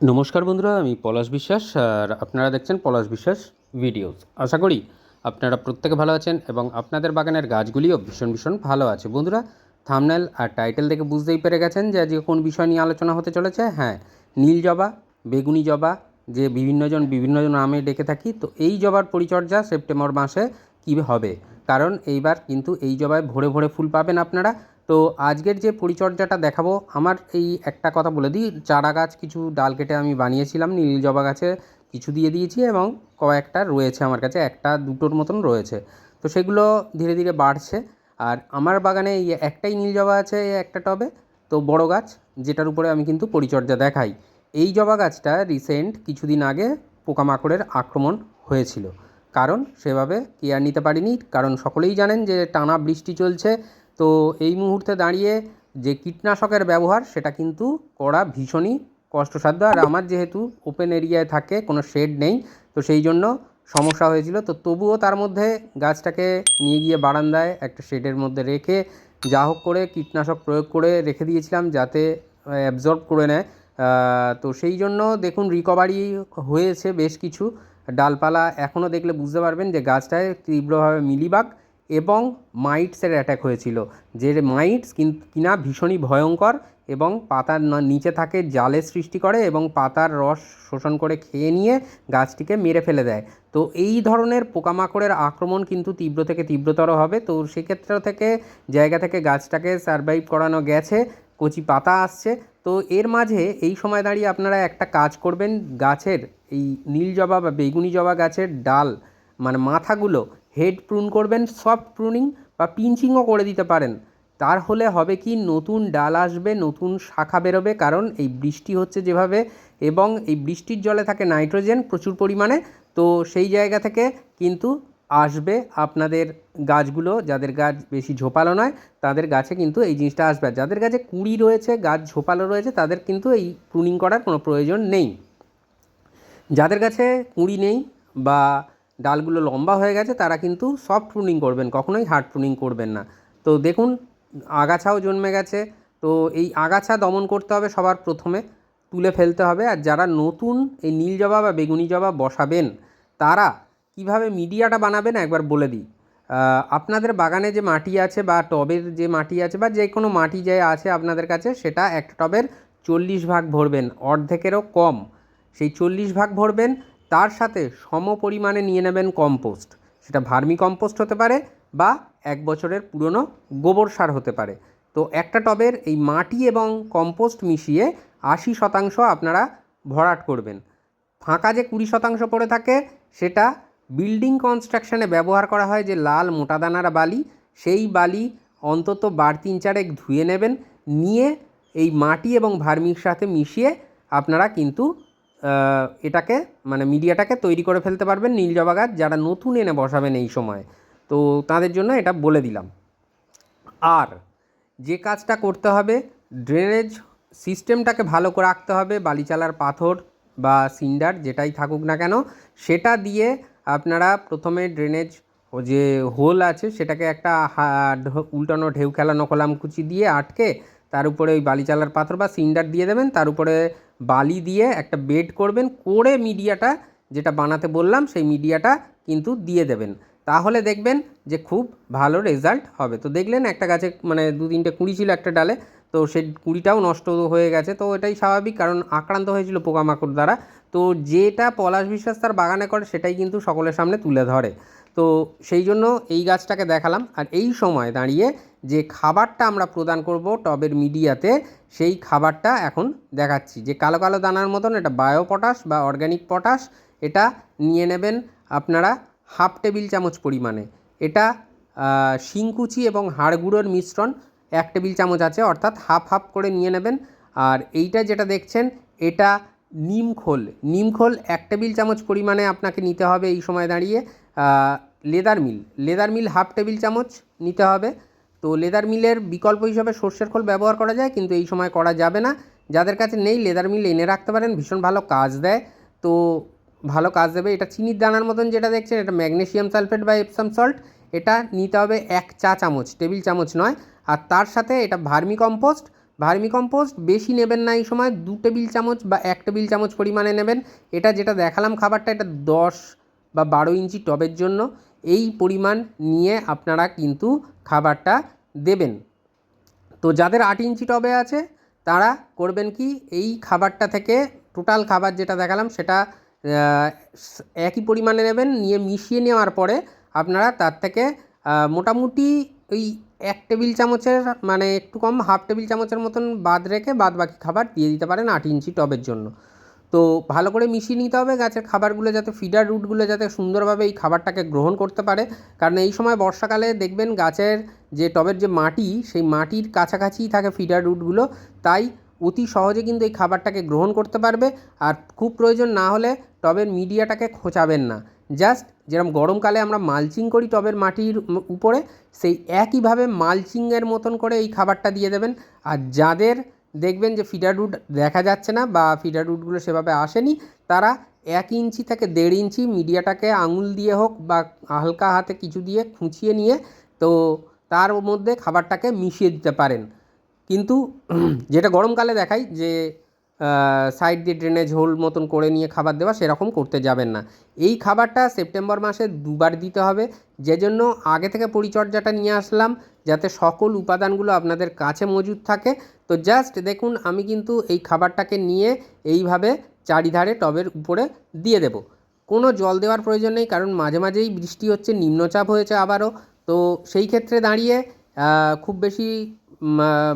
নমস্কার বন্ধুরা, আমি পলাশ বিশ্বাস আর আপনারা দেখছেন পলাশ বিশ্বাস ভিডিওস। আশা করি আপনারা প্রত্যেকে ভালো আছেন এবং আপনাদের বাগানের গাছগুলিও ভীষণ ভীষণ ভালো আছে। বন্ধুরা থামনেল আর টাইটেল দেখে বুঝতেই পেরে গেছেন যে আজকে কোন বিষয় নিয়ে আলোচনা হতে চলেছে। হ্যাঁ নীল জবা, বেগুনি জবা, যে বিভিন্নজন বিভিন্নজন নামে ডেকে থাকি, তো এই জবার পরিচর্যা সেপ্টেম্বর মাসে কী হবে? কারণ এইবার কিন্তু এই জবায় ভরে ভরে ফুল পাবেন আপনারা। তো আজকের যে পরিচর্যাটা দেখাবো, আমার এই একটা কথা বলে দিই। চারা গাছ কিছু ডাল কেটে আমি বানিয়েছিলাম নীল জবা গাছে, কিছু দিয়ে দিয়েছি এবং কয়েকটা রয়েছে আমার কাছে, একটা দুটোর মতন রয়েছে। তো সেগুলো ধীরে ধীরে বাড়ছে। আর আমার বাগানে এই একটাই নীল জবা আছে একটা টবে। তো বড় গাছ, যেটার উপরে আমি কিন্তু পরিচর্যা দেখাই। এই জবা গাছটা রিসেন্ট কিছুদিন আগে পোকামাকড়ের আক্রমণ হয়েছিল। কারণ সেভাবে কেয়ার নিতে পারিনি, কারণ সকলেই জানেন যে টানা বৃষ্টি চলছে তো এই মুহূর্তে দাঁড়িয়ে যে কীটনাশকের ব্যবহার, সেটা কিন্তু করা ভীষণই কষ্টসাধ্য। আর আমার যেহেতু ওপেন এরিয়ায় থাকে, কোনো শেড নেই, তো সেই জন্য সমস্যা হয়েছিল। তো তবুও তার মধ্যে গাছটাকে নিয়ে গিয়ে বারান্দায় একটা শেডের মধ্যে রেখে যা হোক করে কীটনাশক প্রয়োগ করে রেখে দিয়েছিলাম, যাতে অ্যাবজর্ব করে নেয়। তো সেই জন্য দেখুন রিকভারি হয়েছে বেশ কিছু। ডালপালা এখনও দেখলে বুঝতে পারবেন যে গাছটায় তীব্রভাবে মিলিবাগ। এবং মাইটসের অ্যাটাক হয়েছিল, যে মাইটস কিনা ভীষণই ভয়ঙ্কর এবং পাতার নিচে থাকে জালের সৃষ্টি করে এবং পাতার রস শোষণ করে খেয়ে নিয়ে গাছটিকে মেরে ফেলে দেয়। তো এই ধরনের পোকামাকড়ের আক্রমণ কিন্তু তীব্র থেকে তীব্রতর হবে। তো সেক্ষেত্র থেকে, জায়গা থেকে গাছটাকে সারভাইভ করানো গেছে, কচি পাতা আসছে। তো এর মাঝে এই সময় দাঁড়িয়ে আপনারা একটা কাজ করবেন, গাছের এই নীল জবা বা বেগুনি জবা গাছের ডাল মানে মাথাগুলো হেড প্রুন করবেন সফট প্রুনিং বা পিঞ্চিংও করে দিতে পারেন। তার হলে হবে কি, নতুন ডাল আসবে, নতুন শাখা বেরোবে, কারণ এই বৃষ্টি হচ্ছে যেভাবে এবং এই বৃষ্টির জলে থাকে নাইট্রোজেন প্রচুর পরিমাণে, তো সেই জায়গা থেকে কিন্তু আসবে আপনাদের গাছগুলো, যাদের গাছ বেশি ঝোপালো নয়, তাদের গাছে কিন্তু এই জিনিসটা আসবে। যাদের গাছে কুড়ি রয়েছে, গাছ ঝোপালো রয়েছে, তাদের কিন্তু এই প্রুনিং করার কোনো প্রয়োজন নেই। যাদের কাছে কুঁড়ি নেই বা ডালগুলো লম্বা হয়ে গেছে, তারা কিন্তু সফট প্রুনিং করবেন, কখনোই হার্ড প্রুনিং করবেন না। তো দেখুন, আগাছাও জন্মে গেছে, তো এই আগাছা দমন করতে হবে সবার প্রথমে, তুলে ফেলতে হবে। আর যারা নতুন এই নীল জবা বা বেগুনি জবা বসাবেন, তারা কীভাবে মিডিয়াটা বানাবেন একবার বলে দিই। আপনাদের বাগানে যে মাটি আছে বা টবের যে মাটি আছে বা যে কোনো মাটি যে আছে আপনাদের কাছে, সেটা একটা টবের চল্লিশ ভাগ ভরবেন, অর্ধেকেরও কম। সেই চল্লিশ ভাগ ভরবেন তার সাথে সম পরিমাণে নিয়ে নেবেন কম্পোস্ট। সেটা ভার্মি কম্পোস্ট হতে পারে বা এক বছরের পুরনো গোবর সার হতে পারে। তো একটা টবের এই মাটি এবং কম্পোস্ট মিশিয়ে আশি শতাংশ আপনারা ভরাট করবেন। ফাঁকা যে কুড়ি শতাংশ পড়ে থাকে, সেটা বিল্ডিং কনস্ট্রাকশনে ব্যবহার করা হয় যে লাল মোটা দানার বালি, সেই বালি অন্তত বার তিন চারেক ধুয়ে নেবেন। নিয়ে এই মাটি এবং ভার্মির সাথে মিশিয়ে আপনারা কিন্তু এটাকে মানে মিডিয়াটাকে তৈরি করে ফেলতে পারবেন নীল জবা গাছ, যারা নতুন এনে বসাবেন এই সময়। তো তাদের জন্য এটা বলে দিলাম। আর যে কাজটা করতে হবে ড্রেনেজ সিস্টেমটাকে ভালো করে রাখতে হবে, বালিচালার পাথর বা সিন্ডার যেটাই থাকুক না কেন, সেটা দিয়ে আপনারা প্রথমে ড্রেনেজ ও যে হোল আছে, সেটাকে একটা উল্টানো ঢেউ খেলানো কলামকুচি দিয়ে আটকে তার উপরে ওই বালিচালার পাথর বা সিন্ডার দিয়ে দেবেন, তার উপরে বালি দিয়ে একটা বেড করবেন, করে মিডিয়াটা যেটা বানাতে বললাম, সেই মিডিয়াটা কিন্তু দিয়ে দেবেন। তাহলে দেখবেন যে খুব ভালো রেজাল্ট হবে। তো দেখলেন একটা গাছে মানে দু তিনটে কুড়ি ছিল একটা ডালে, তো সেই কুড়িটাও নষ্ট হয়ে গেছে। তো এটাই স্বাভাবিক, কারণ আক্রান্ত হয়েছিল পোকামাকড় দ্বারা। তো যেটা পলাশ বিশ্বাস তার বাগানে করে, সেটাই কিন্তু সকলের সামনে তুলে ধরে। তো সেই জন্য এই গাছটাকে দেখালাম। আর এই সময় দাঁড়িয়ে যে খাবারটা আমরা প্রদান করব টবের মিডিয়াতে, সেই খাবারটা এখন দেখাচ্ছি। যে কালো কালো দানার মতন এটা বায়ো পটাশ বা অর্গ্যানিক পটাশ, এটা নিয়ে নেবেন আপনারা হাফ টেবিল চামচ পরিমাণে। এটা শিংকুচি এবং হাড় গুঁড়োর মিশ্রণ এক টেবিল চামচ আছে, অর্থাৎ হাফ হাফ করে নিয়ে নেবেন। আর এইটা যেটা দেখছেন, এটা নিমখোল নিমখোল এক টেবিল চামচ পরিমাণে আপনাকে নিতে হবে এই সময় দাঁড়িয়ে। Leather meal. Leather meal half table চামচ নিতে হবে। তো লেদার মিলের বিকল্প হিসাবে সর্ষের খোল ব্যবহার করা যায়, কিন্তু এই সময় করা যাবে না। যাদের কাছে নেই, লেদার মিল এনে রাখতে পারেন, ভীষণ ভালো কাজ দেয়। তো ভালো কাজ দেবে। এটা চিনির দানার মতন যেটা দেখছেন, এটা ম্যাগনেশিয়াম সালফেট বা এপসাম সল্ট। এটা নিতে হবে এক চা চামচ, টেবিল চামচ নয়। আর তার সাথে এটা ভার্মি কম্পোস্ট। ভার্মি কম্পোস্ট বেশি নেবেন না এই সময়, দু টেবিল চামচ বা এক টেবিল চামচ পরিমাণে নেবেন। এটা যেটা দেখালাম খাবারটা, এটা দশ বা বারো ইঞ্চি টবের জন্য। এই পরিমাণ নিয়ে আপনারা কিন্তু খাবারটা দেবেন। তো যাদের আট ইঞ্চি টবে আছে, তারা করবেন কি, এই খাবারটা থেকে টোটাল খাবার যেটা দেখালাম, সেটা একই পরিমাণে নেবেন, নিয়ে মিশিয়ে নেওয়ার পরে আপনারা তার থেকে মোটামুটি ওই এক টেবিল চামচের মানে একটু কম, হাফ টেবিল চামচের মতন বাদ রেখে বাদ বাকি খাবার দিয়ে দিতে পারেন আট ইঞ্চি টবের জন্য। তো ভালো করে মিশিয়ে নিতে হবে গাছের খাবারগুলো যাতে ফিডার রুটগুলো যাতে সুন্দরভাবে এই খাবারটাকে গ্রহণ করতে পারে। কারণ এই সময় বর্ষাকালে দেখবেন গাছের যে টবের যে মাটি, সেই মাটির কাছাকাছিই থাকে ফিডার রুটগুলো তাই অতি সহজে কিন্তু এই খাবারটাকে গ্রহণ করতে পারবে। আর খুব প্রয়োজন না হলে টবের মিডিয়াটাকে খোঁচাবেন না। জাস্ট যেরকম গরমকালে আমরা মালচিং করি টবের মাটির উপরে, সেই একইভাবে মালচিংয়ের মতন করে এই খাবারটা দিয়ে দেবেন। আর যাদের দেখবেন যে ফিডার রুট দেখা যাচ্ছে না বা ফিডার রুটগুলো সেভাবে আসেনি। তারা এক ইঞ্চি থেকে দেড় ইঞ্চি মিডিয়াটাকে আঙুল দিয়ে হোক বা হালকা হাতে কিছু দিয়ে খুঁচিয়ে নিয়ে তো তার মধ্যে খাবারটাকে মিশিয়ে দিতে পারেন। কিন্তু যেটা গরমকালে দেখাই যে সাইড দিয়ে ড্রেনেজ হোল মতন করে নিয়ে খাবার দেওয়া সেরকম করতে যাবেন না। এই খাবারটা সেপ্টেম্বর মাসে দুবার দিতে হবে। যে জন্য আগে থেকে পরিচর্যাটা নিয়ে আসলাম। যাতে সকল উপাদানগুলো আপনাদের কাছে মজুদ থাকে। তো জাস্ট দেখুন, আমি কিন্তু এই খাবারটাকে নিয়ে এইভাবে চারিধারে টবের উপরে দিয়ে দেব। কোনো জল দেওয়ার প্রয়োজন নেই, কারণ মাঝে মাঝেই বৃষ্টি হচ্ছে, নিম্নচাপ হয়েছে আবারও। তো সেই ক্ষেত্রে দাঁড়িয়ে খুব বেশি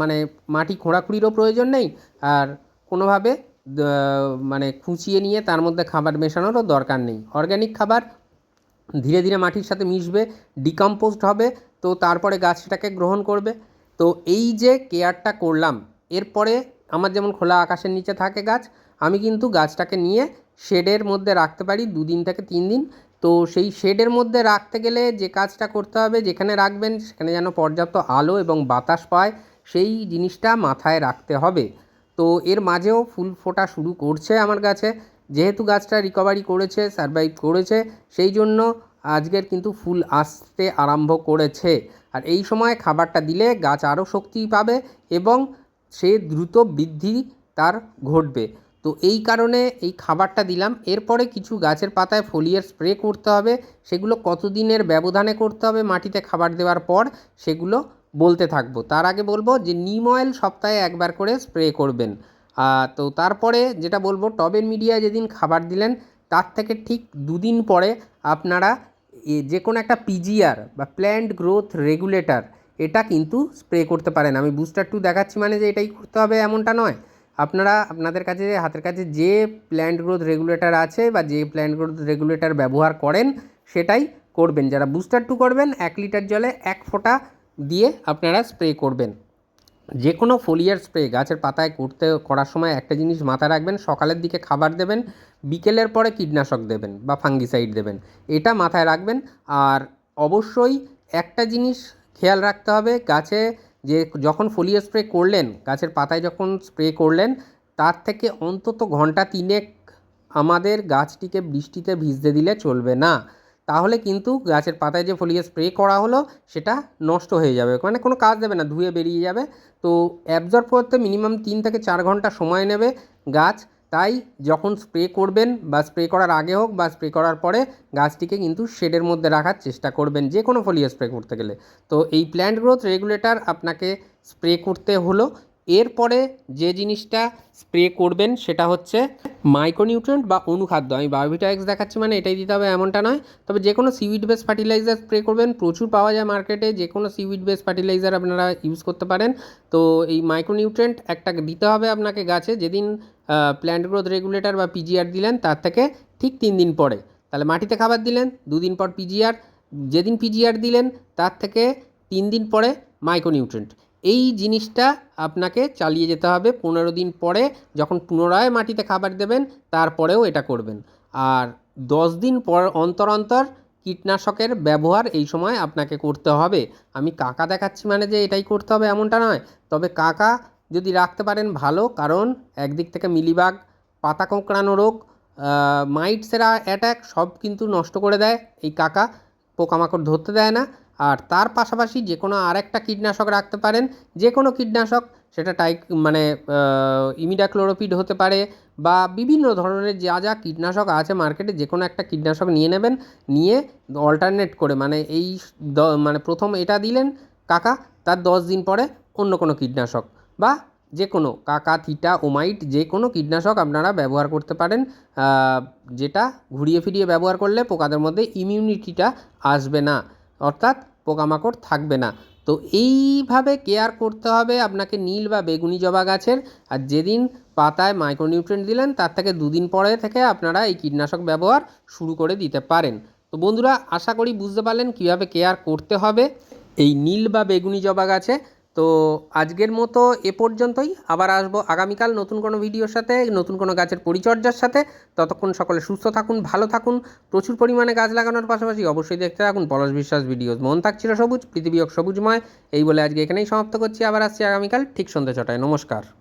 মানে মাটি খোঁড়াখুড়িরও প্রয়োজন নেই। আর কোনোভাবে মানে খুঁচিয়ে নিয়ে তার মধ্যে খাবার মেশানোরও দরকার নেই। অর্গ্যানিক খাবার ধীরে ধীরে মাটির সাথে মিশবে ডিকম্পোজড হবে তো তারপরে গাছ সেটাকে গ্রহণ করবে। তো এই যে কেয়ারটা করলাম, এরপরে আমার যেমন খোলা আকাশের নিচে থাকে গাছ, আমি কিন্তু গাছটাকে নিয়ে শেডের মধ্যে রাখতে পারি দুদিন থেকে তিন দিন। তো সেই শেডের মধ্যে রাখতে গেলে যে কাজটা করতে হবে, যেখানে রাখবেন সেখানে যেন পর্যাপ্ত আলো এবং বাতাস পায়, সেই জিনিসটা মাথায় রাখতে হবে। তো এর মাঝেও ফুল ফোটা শুরু করছে আমার গাছে। যেহেতু গাছটা রিকভারি করেছে সারভাইভ করেছে, সেই জন্য আজকের কিন্তু ফুল আসতে আরম্ভ করেছে। আর এই সময় খাবারটা দিলে গাছ আরও শক্তি পাবে এবং সে দ্রুত বৃদ্ধি তার ঘটবে। তো এই কারণে এই খাবারটা দিলাম। এরপরে কিছু গাছের পাতায় ফলিয়ার স্প্রে করতে হবে। সেগুলো কতদিনের ব্যবধানে করতে হবে মাটিতে খাবার দেওয়ার পর সেগুলো বলতে থাকব। তার আগে বলব যে নিম অয়েল সপ্তাহে একবার করে স্প্রে করবেন। তো তারপরে যেটা বলব, টবের মিডিয়া যেদিন খাবার দিলেন, তার থেকে ঠিক দুদিন পরে আপনারা যে কোনো একটা পিজিআর বা প্ল্যান্ট গ্রোথ রেগুলেটর এটা কিন্তু স্প্রে করতে পারেন। আমি বুস্টার টু দেখাচ্ছি মানে যে এটাই করতে হবে এমনটা নয়। আপনারা, আপনাদের কাছে, হাতের কাছে যে প্ল্যান্ট গ্রোথ রেগুলেটর আছে বা যে প্ল্যান্ট গ্রোথ রেগুলেটর ব্যবহার করেন, সেটাই করবেন। যারা বুস্টার টু করবেন, এক লিটার জলে এক ফোঁটা দিয়ে আপনারা স্প্রে করবেন। যে কোনো ফোলিয়ার স্প্রে গাছের পাতায় করতে, করার সময় একটা জিনিস মাথায় রাখবেন, সকালের দিকে খাবার দেবেন বিকেলের পরে কীটনাশক দেবেন বা ফাঙ্গিসাইড দেবেন, এটা মাথায় রাখবেন। আর অবশ্যই একটা জিনিস খেয়াল রাখতে হবে, গাছে যে যখন ফোলিও স্প্রে করলেন, গাছের পাতায় যখন স্প্রে করলেন, তার থেকে অন্তত ঘণ্টা তিনেক আমাদের গাছটিকে বৃষ্টিতে ভিজতে দিলে চলবে না। তাহলে কিন্তু গাছের পাতায় যে ফলিয়ে স্প্রে করা হলো, সেটা নষ্ট হয়ে যাবে। মানে কোনো কাজ দেবে না, ধুয়ে বেরিয়ে যাবে। তো অ্যাবজর্ব করতে মিনিমাম তিন থেকে চার ঘণ্টা সময় নেবে গাছ তাই যখন স্প্রে করবেন বা স্প্রে করার আগে হোক বা স্প্রে করার পরে গাছটিকে কিন্তু শেডের মধ্যে রাখার চেষ্টা করবেন যে কোনো ফলিও স্প্রে করতে গেলে। তো এই প্ল্যান্ট গ্রোথ রেগুলেটর আপনাকে স্প্রে করতে হলো এরপরে যে জিনিসটা স্প্রে করবেন সেটা হচ্ছে মাইক্রোনিউট্রিয়েন্ট বা অনুখাদ্য। আমি বায়োভিটা এক্স দেখাচ্ছি মানে এটাই দিতে হবে এমনটা নয়। তবে যে কোনো সিউইড বেস ফার্টিলাইজার স্প্রে করবেন। প্রচুর পাওয়া যায় মার্কেটে যে কোনো সিউইড বেস ফার্টিলাইজার আপনারা ইউজ করতে পারেন। তো এই মাইক্রোনিউট্রিয়েন্ট একটা দিতে হবে আপনাকে গাছে। যেদিন প্ল্যান্ট গ্রোথ রেগুলেটর বা পিজিআর দিলেন, তার থেকে ঠিক তিন দিন পরে। তাহলে মাটিতে খাবার দিলেন, দুদিন পর পিজিআর যেদিন পিজিআর দিলেন, তার থেকে তিন দিন পরে মাইক্রোনিউট্রেন্ট এই জিনিসটা আপনাকে চালিয়ে যেতে হবে পনেরো দিন পরে যখন পুনরায় মাটিতে খাবার দেবেন, তারপরেও এটা করবেন। আর দশ দিন পর অন্তর অন্তর কীটনাশকের ব্যবহার এই সময় আপনাকে করতে হবে। আমি কাকা দেখাচ্ছি মানে যে এটাই করতে হবে এমনটা নয়। তবে কাকা যদি রাখতে পারেন ভালো, কারণ একদিক থেকে মিলিবাগ পাতা কোঁকড়ানো রোগ মাইটসেরা অ্যাটাক সব কিন্তু নষ্ট করে দেয়। এই কাকা পোকামাকড় ধরতে দেয় না। আর তার পাশাপাশি যে কোনো আর একটা কীটনাশক রাখতে পারেন, যে কোনো কীটনাশক, সেটা টাইক মানে ইমিডাক্লোরোপিড হতে পারে বা বিভিন্ন ধরনের যা যা কীটনাশক আছে মার্কেটে, যে কোনো একটা কীটনাশক নিয়ে নেবেন, নিয়ে অল্টারনেট করে মানে এই মানে প্রথম এটা দিলেন কাকা, তার দশ দিন পরে অন্য কোনো কীটনাশক বা যে কোনো কাকা, থিটা, ওমাইট, যে কোনো কীটনাশক আপনারা ব্যবহার করতে পারেন যেটা ঘুরিয়ে ফিরিয়ে ব্যবহার করলে পোকাদের মধ্যে ইমিউনিটিটা আসবে না। অর্থাৎ পোকামাকড় থাকবে না। তো এইভাবে কেয়ার করতে হবে আপনাকে নীল বা বেগুনি জবা গাছের। আর যেদিন পাতায় মাইক্রোনিউট্রেন্ট দিলেন, তার থেকে দুদিন পরে থেকে আপনারা এই কীটনাশক ব্যবহার শুরু করে দিতে পারেন। তো বন্ধুরা, আশা করি বুঝতে পারলেন কীভাবে কেয়ার করতে হবে। এই নীল বা বেগুনি জবা গাছে তো আজকের মতো এ পর্যন্তই। আবার আসব আগামীকাল নতুন কোনো ভিডিওর সাথে, নতুন কোনো গাছের পরিচর্যার সাথে। ততক্ষণ সকলে সুস্থ থাকুন, ভালো থাকুন। প্রচুর পরিমাণে গাছ লাগানোর পাশাপাশি অবশ্যই দেখতে থাকুন পলাশ বিশ্বাস ভিডিও মন থাকছিল সবুজ, পৃথিবী সবুজময় এই বলে আজকে এখানেই সমাপ্ত করছি। আবার আসছি আগামীকাল ঠিক সন্ধ্যে ছটায়। নমস্কার।